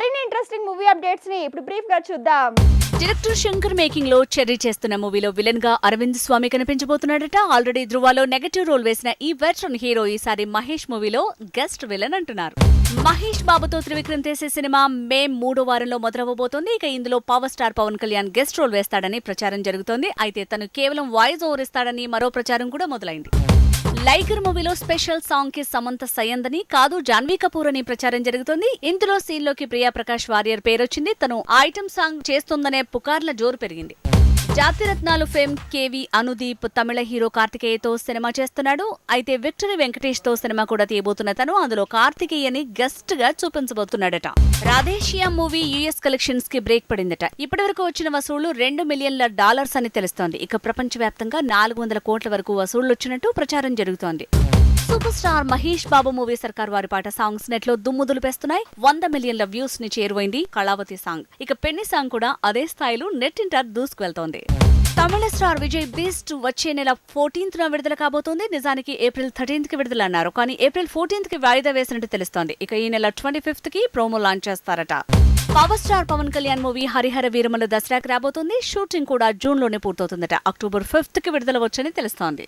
మరిన్ని interesting movie అప్డేట్స్ని ఇప్పుడు బ్రీఫ్గా చూద్దాం. డైరెక్టర్ శంకర్ మేకింగ్లో చెర్రీ చేస్తున్న మూవీలో విలన్గా అరవింద్ స్వామి కనిపించబోతున్నాడట. ఆల్రెడీ ధృవాలో నెగటివ్ రోల్ వేసిన ఈ వెర్షన్ హీరో ఈసారి మహేష్ మూవీలో గెస్ట్ విలన్ అంటున్నారు. మహేష్ బాబుతో త్రివిక్రమ్ చేసే సినిమా మే మూడో వారంలో మొదలవబోతోంది ఇక ఇందులో power star Pawan Kalyan guest role వేస్తాడని ప్రచారం జరుగుతోంది. అయితే తను కేవలం వాయిస్ ఓవర్ ఇస్తాడని మరో ప్రచారం కూడా మొదలైంది. లైగర్ మూవీలో స్పెషల్ సాంగ్కి సమంత సయందని కాదు జాన్వీ కపూర్ అని ప్రచారం జరుగుతోంది. ఇందులో సీన్లోకి ప్రియా ప్రకాష్ వారియర్ పేరొచ్చింది. తను ఐటమ్ సాంగ్ చేస్తుందనే పుకార్ల జోరు పెరిగింది. జాతిరత్నాలు ఫేమ్ కేవి అనుదీప్ తమిళ హీరో కార్తికేయతో సినిమా చేస్తున్నాడు. అయితే విక్టరీ వెంకటేష్తో సినిమా కూడా తీయబోతున్న తను అందులో కార్తికేయని గెస్ట్గా చూపించబోతున్నాడట. రాధేషియా మూవీ యుఎస్ కలెక్షన్స్కి బ్రేక్ పడిందట. ఇప్పటివరకు వచ్చిన వసూళ్ళు రెండు మిలియన్ల డాలర్స్ అని తెలుస్తోంది. ఇక ప్రపంచవ్యాప్తంగా నాలుగు వందల కోట్ల వరకు వసూళ్ళు వచ్చినట్టు ప్రచారం జరుగుతోంది. Super star Mahesh Babu movie Sarkar Vaari Paata songs నెట్లో దుమ్ము దులిపేస్తున్నాయి వంద మిలియన్ల వ్యూస్ని చేరువైంది కళావతి సాంగ్. ఇక పెన్ని సాంగ్ కూడా అదే స్థాయిలో నెట్ ఇంటర్ దూసుకువెళ్తోంది తమిళ స్టార్ విజయ్ బీస్ట్ వచ్చే నెల ఫోర్టీన్త్ న విడుదల కాబోతోంది. నిజానికి ఏప్రిల్ థర్టీన్త్కి విడుదల అన్నారు కానీ ఏప్రిల్ ఫోర్టీన్త్కి వాయిదా వేసినట్టు తెలుస్తోంది. ఇక ఈ నెల ట్వంటీ ఫిఫ్త్కి ప్రోమో లాంచ్ చేస్తారట. Power star Pawan Kalyan movie Harihara Veeramala దసరాకి రాబోతుంది. షూటింగ్ కూడా జూన్లోనే పూర్తవుతుందట. అక్టోబర్ ఫిఫ్త్కి విడుదల వచ్చని తెలుస్తోంది.